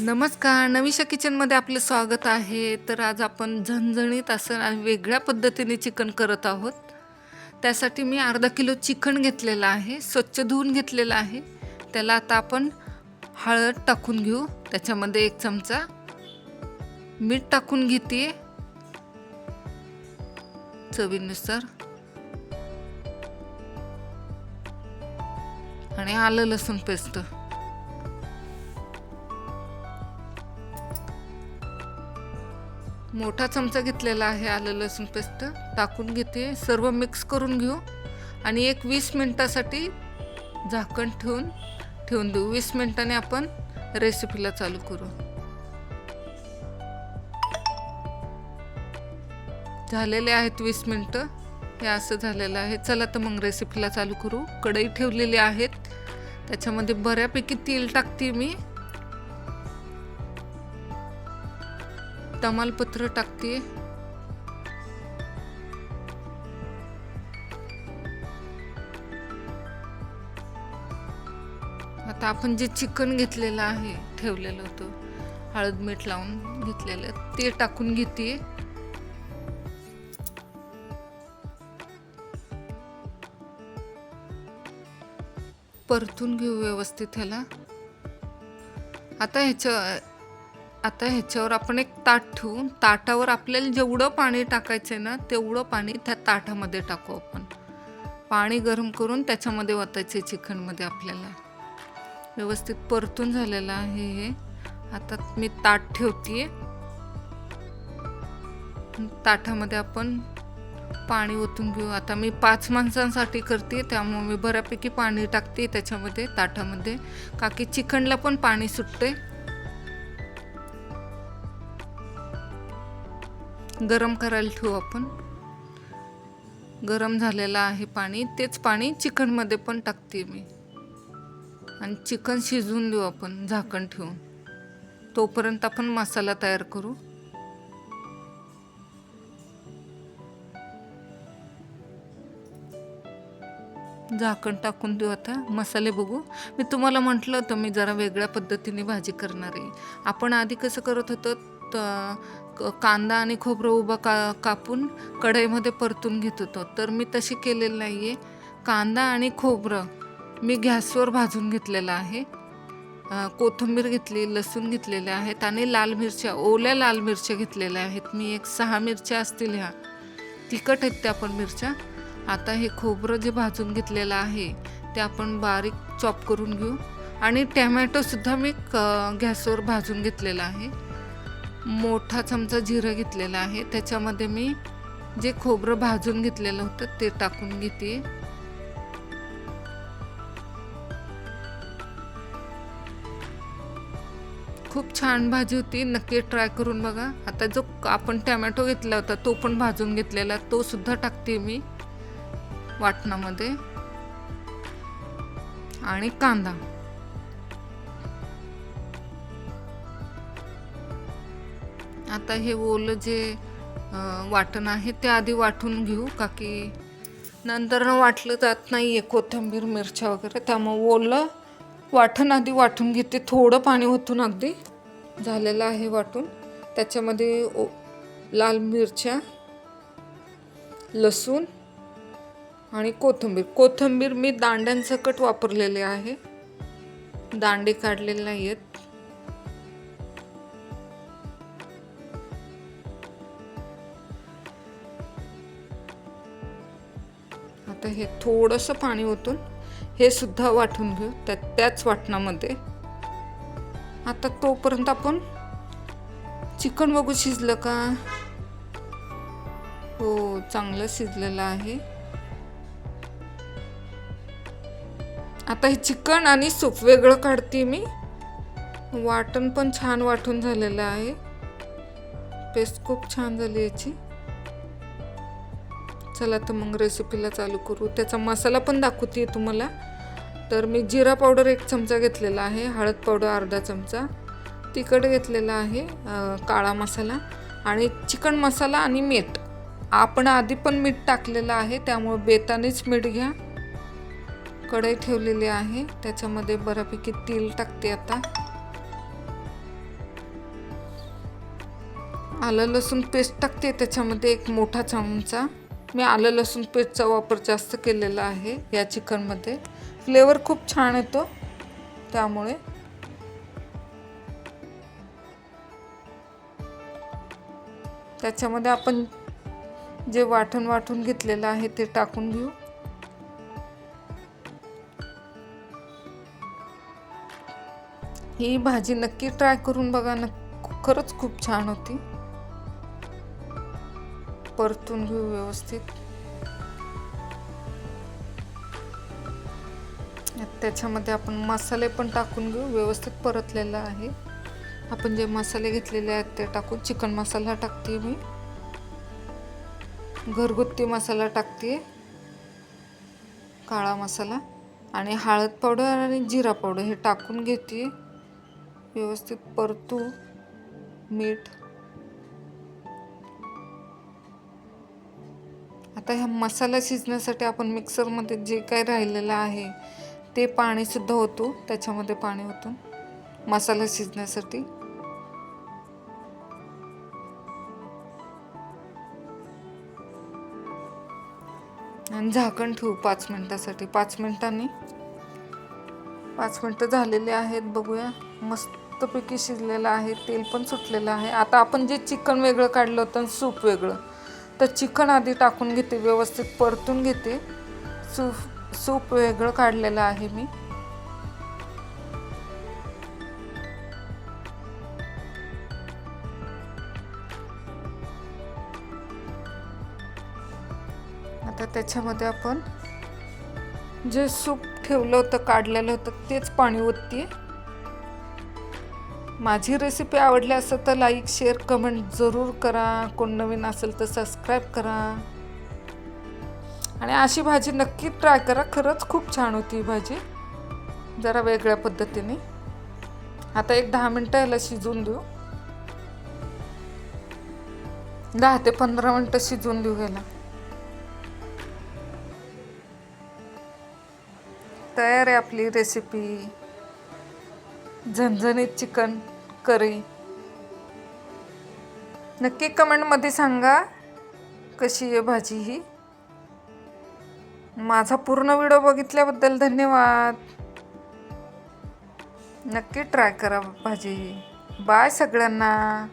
नमस्कार. नवीशा किचनमध्ये आपलं स्वागत आहे. तर आज आपण झणझणीत असं वेगळ्या पद्धतीने चिकन करत आहोत. त्यासाठी मी अर्धा किलो चिकन घेतलेलं आहे. स्वच्छ धुवून घेतलेलं आहे. त्याला आता आपण हळद टाकून घेऊ. त्याच्यामध्ये एक चमचा मीठ टाकून घेते चवीनुसार. आणि आलं लसूण पेस्ट. मोठा चमचा घेतलेला आहे आलं लसूण पेस्ट. टाकून घेते. सर्व मिक्स करून घेऊ. आणि एक वीस मिनटासाठी झाकण ठेवून ठेवून देऊ. वीस मिनटाने आपण रेसिपीला चालू करू. झालेले आहेत वीस मिनटं. हे असं झालेलं आहे. चला तर मग रेसिपीला चालू करू. कढई ठेवलेली आहेत. त्याच्यामध्ये बऱ्यापैकी तेल टाकते मी. तमालपत्र टाकते. आता आपण जे चिकन घेतलेलं आहे ठेवलेलं होतं हळद मीठ लावून घेतलेलं ते टाकून घेते. परतून घेऊ व्यवस्थित ह्याला. आता ह्याच्या आता ह्याच्यावर आपण एक ताट ठेवून ताटावर आपल्याला जेवढं पाणी टाकायचं आहे ना तेवढं पाणी त्या ताटामध्ये टाकू आपण. पाणी गरम करून त्याच्यामध्ये ओतायचे चिकनमध्ये आपल्याला. व्यवस्थित परतून झालेलं आहे हे. आता मी ताट ठेवते ताटामध्ये आपण पाणी ओतून घेऊ. आता मी पाच माणसांसाठी करते त्यामुळे मी बऱ्यापैकी पाणी टाकते त्याच्यामध्ये ताटामध्ये. का की चिकनला पण पाणी सुटते गरम करायला ठेवू आपण. गरम झालेलं आहे पाणी. तेच पाणी चिकनमध्ये पण टाकते मी. आणि चिकन शिजवून देऊ आपण झाकण ठेवून. तोपर्यंत आपण मसाला तयार करू. झाकण टाकून देऊ आता. मसाले बघू. मी तुम्हाला म्हटलं होतं मी जरा वेगळ्या पद्धतीने भाजी करणार आहे. आपण आधी कसं करत होतो क- कांदा आणि खोबरं उभं का कापून कढईमध्ये परतून घेत होतो. तर मी तशी केलेलं नाही आहे कांदा आणि खोबरं मी गॅसवर भाजून घेतलेलं आहे. कोथिंबीर घेतली लसूण घेतलेले आहेत आणि लाल मिरच्या ओल्या लाल मिरच्या घेतलेल्या आहेत. मी एक सहा मिरच्या असतील ह्या. तिखट आहेत त्या पण मिरच्या. आता हे खोबरं जे भाजून घेतलेलं आहे ते आपण बारीक चॉप करून घेऊ. आणि टॅमॅटोसुद्धा मी क- गॅसवर भाजून घेतलेला आहे. मोठा चमचा जिरं घेतलेला आहे. त्याच्यामध्ये मी जे खोबरं भाजून घेतलेलं होतं ते टाकून घेते. खूप छान भाजी होती. नक्की ट्राय करून बघा. आता जो आपण टॅमॅटो घेतला होता तो पण भाजून घेतलेला. तो सुद्धा टाकते मी वाटणामध्ये. आणि कांदा. आता हे ओलं जे वाटण आहे ते आधी वाटून घेऊ का की नंतर वाटलं जात नाही आहे कोथिंबीर मिरच्या वगैरे. त्यामुळं ओलं वाटण आधी वाटून घेते. थोडं पाणी ओतून अगदी झालेलं आहे वाटून. त्याच्यामध्ये ओ लाल मिरच्या लसूण आणि कोथिंबीर. कोथिंबीर मी दांड्यांसकट वापरलेले आहे. दांडे काढलेले नाही आहेत तर हे थोडंसं पाणी ओतून हे सुद्धा वाटून घेऊ त्या त्याच वाटणामध्ये. आता तोपर्यंत आपण चिकन बघू शिजलं का? हो चांगलं शिजलेलं आहे. आता हे चिकन आणि सूप वेगळं काढते मी. वाटण पण छान वाटून झालेलं आहे. पेस्ट खूप छान झाली याची. चला तर मग रेसिपीला चालू करू. त्याचा मसाला पण दाखवते तुम्हाला. तर मी जिरा पावडर एक चमचा घेतलेला आहे. हळद पावडर अर्धा चमचा. तिखट घेतलेला आहे काळा मसाला आणि चिकन मसाला आणि मीठ. आपण आधी पण मीठ टाकलेलं आहे त्यामुळे बेतानेच मीठ घ्या. कढई ठेवलेली आहे. त्याच्यामध्ये बऱ्यापैकी तेल टाकते आता. आलं लसूण पेस्ट टाकते त्याच्यामध्ये एक मोठा चमचा. मी आलं लसूण पेस्टचा वापर जास्त केलेला आहे या चिकनमध्ये. फ्लेवर खूप छान येतो. त्यामुळे त्याच्यामध्ये आपण जे वाटण वाटून घेतलेलं आहे ते टाकून घेऊ. ही भाजी नक्की ट्राय करून बघा. न खरंच खूप छान होती. परतून घेऊ व्यवस्थित. त्याच्यामध्ये आपण मसाले पण टाकून घेऊ व्यवस्थित परतलेला आहे. आपण जे मसाले घेतलेले आहेत ते टाकून चिकन मसाला टाकते मी. घरगुती मसाला टाकते काळा मसाला. आणि हळद पावडर आणि जिरा पावडर हे टाकून घेते व्यवस्थित परतू. मीठ. आता ह्या मसाला शिजण्यासाठी आपण मिक्सरमध्ये जे काही राहिलेलं आहे ते पाणीसुद्धा होतो त्याच्यामध्ये पाणी होतं मसाला शिजण्यासाठी. आणि झाकण ठेवू पाच मिनिटासाठी. पाच मिनिटांनी. पाच मिनटं झालेले आहेत बघूया. मस्तपैकी शिजलेलं आहे. तेल पण सुटलेलं आहे. आता आपण जे चिकन वेगळं काढलं होतं सूप वेगळं. तर चिकन आधी टाकून घेते व्यवस्थित परतून घेते. सूप सूप वेगळं काढलेलं आहे मी. आता त्याच्यामध्ये आपण जे सूप ठेवलं होतं काढलेलं होतं तेच पाणी ओतते माझी रेसिपी आवडली असेल तर लाईक शेअर कमेंट जरूर करा. कोण नवीन असेल तर सबस्क्राईब करा. आणि अशी भाजी नक्की ट्राय करा. खरंच खूप छान होती ही भाजी. जरा वेगळ्या पद्धतीने. आता एक दहा मिनटं याला शिजवून देऊ. दहा ते पंधरा मिनटं शिजवून देऊ याला तयार आहे आपली रेसिपी झणझणीत चिकन करी. नक्की कमेंटमध्ये सांगा कशी आहे भाजी ही. माझा पूर्ण व्हिडिओ बघितल्याबद्दल धन्यवाद. नक्की ट्राय करा भाजी बाय सगळ्यांना.